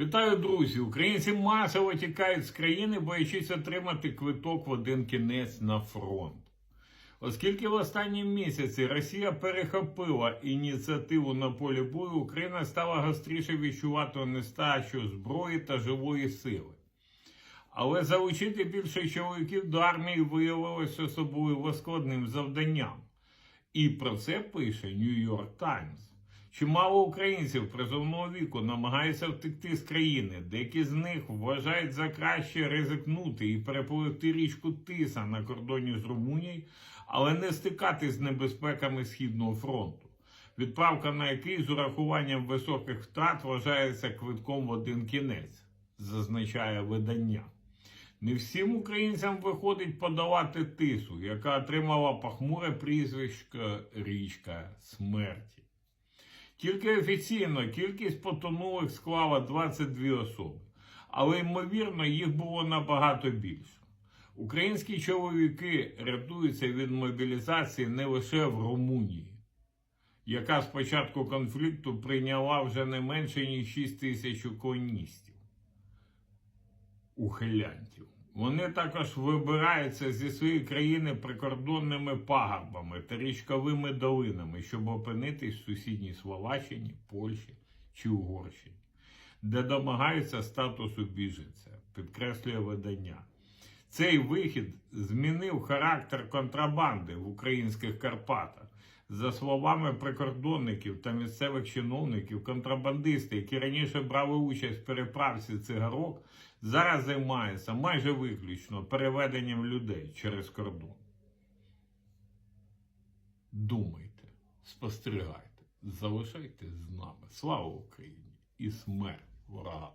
Вітаю, друзі! Українці масово тікають з країни, боячись отримати квиток в один кінець на фронт. Оскільки в останні місяці Росія перехопила ініціативу на полі бою, Україна стала гостріше відчувати нестачу зброї та живої сили. Але залучити більше чоловіків до армії виявилося особливо складним завданням. І про це пише York Times. Чимало українців призовного віку намагаються втекти з країни. Деякі з них вважають за краще ризикнути і перепливти річку Тиса на кордоні з Румунією, але не стикатись з небезпеками Східного фронту. Відправка на який з урахуванням високих втрат вважається квитком в один кінець, зазначає видання. Не всім українцям виходить подолати тису, яка отримала похмуре прізвисько Річка Смерті. Тільки офіційно кількість потонулих склала 22 особи, але ймовірно їх було набагато більше. Українські чоловіки рятуються від мобілізації не лише в Румунії, яка з початку конфлікту прийняла вже не менше ніж 6 тисяч уклоністів, ухилянтів. Вони також вибираються зі своєї країни прикордонними пагорбами та річковими долинами, щоб опинитись в сусідній Словаччині, Польщі чи Угорщині, де домагаються статусу біженця, підкреслює видання. Цей вихід змінив характер контрабанди в українських Карпатах. За словами прикордонників та місцевих чиновників, контрабандисти, які раніше брали участь в переправці цигарок, зараз займаються майже виключно переведенням людей через кордон. Думайте, спостерігайте, залишайтесь з нами. Слава Україні і смерть ворогам!